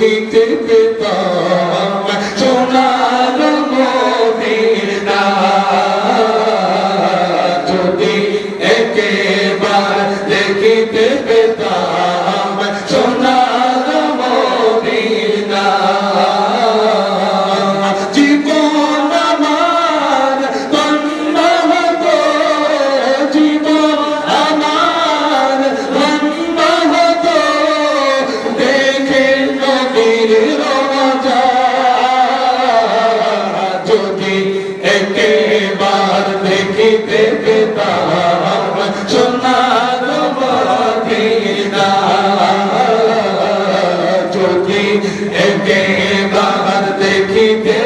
লিখতে পেতাম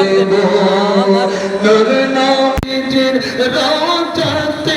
দেব। তোর নাম রাজাতে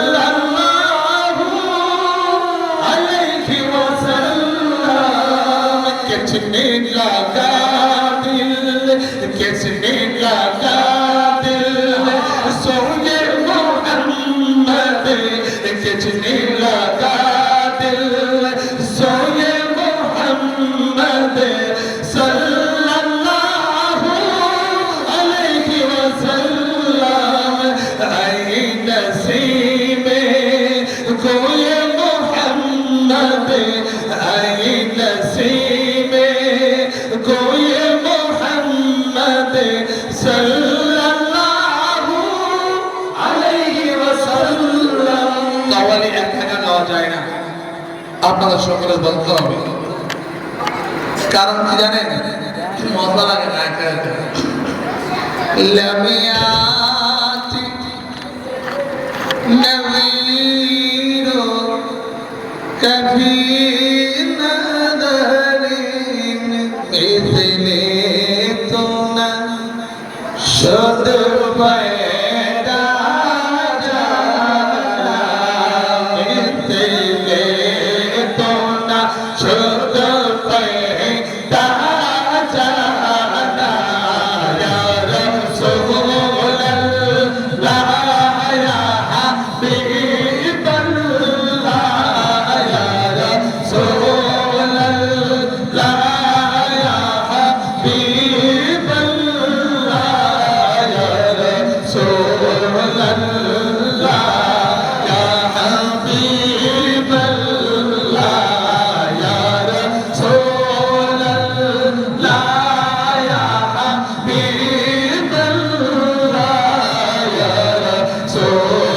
মানে বাজারে এক টাকা যাওয়া যায় না। আপনারা সকলে বলতে হবে কারণ কি জানেন? মজা লাগে না একা একা লামিয়াতি Senhor.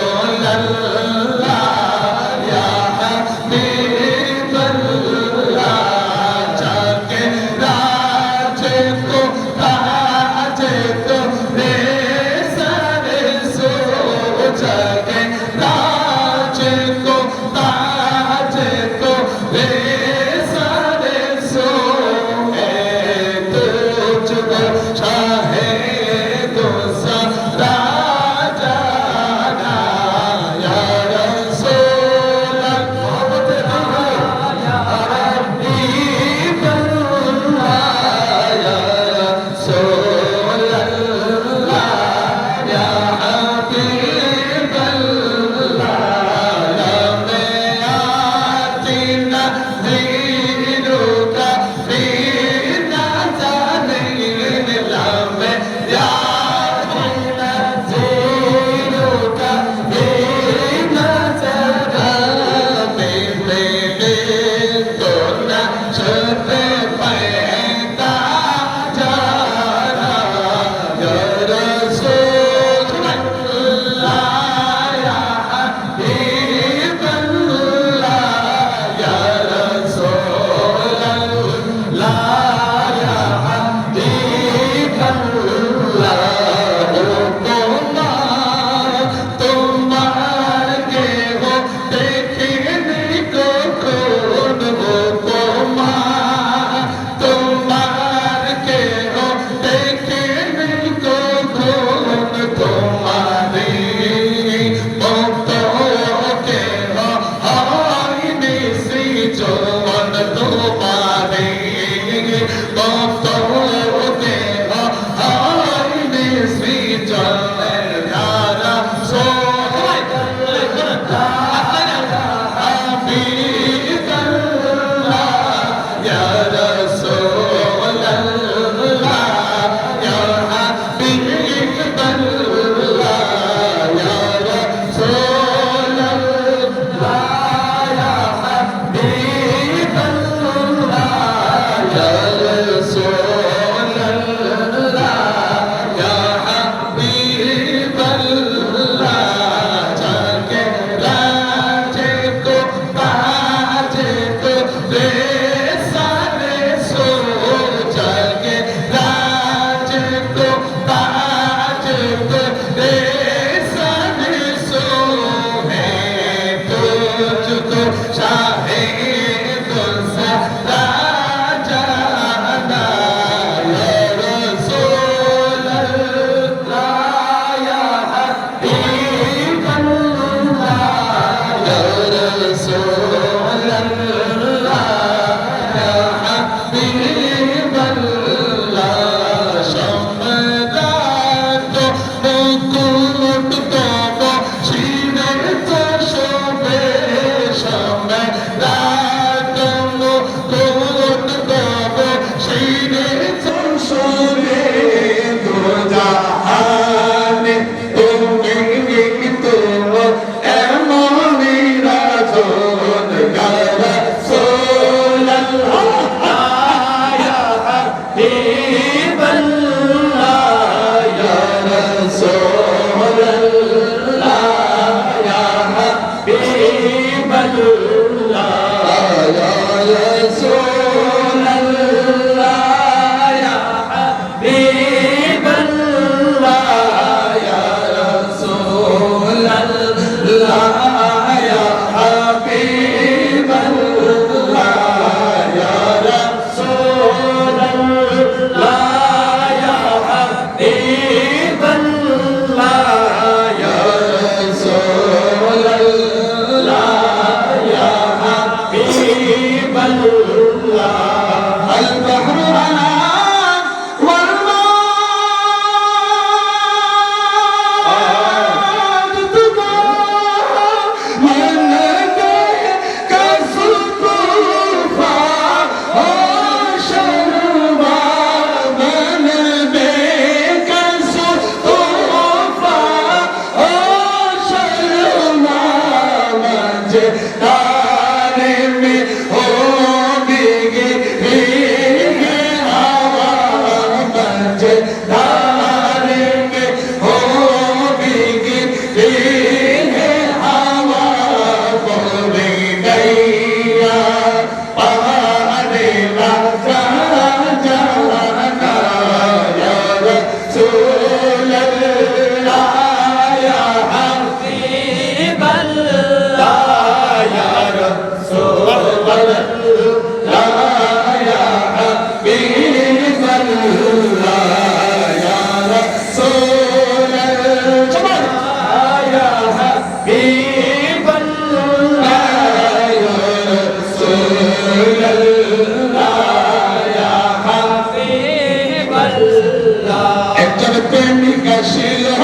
Sheila.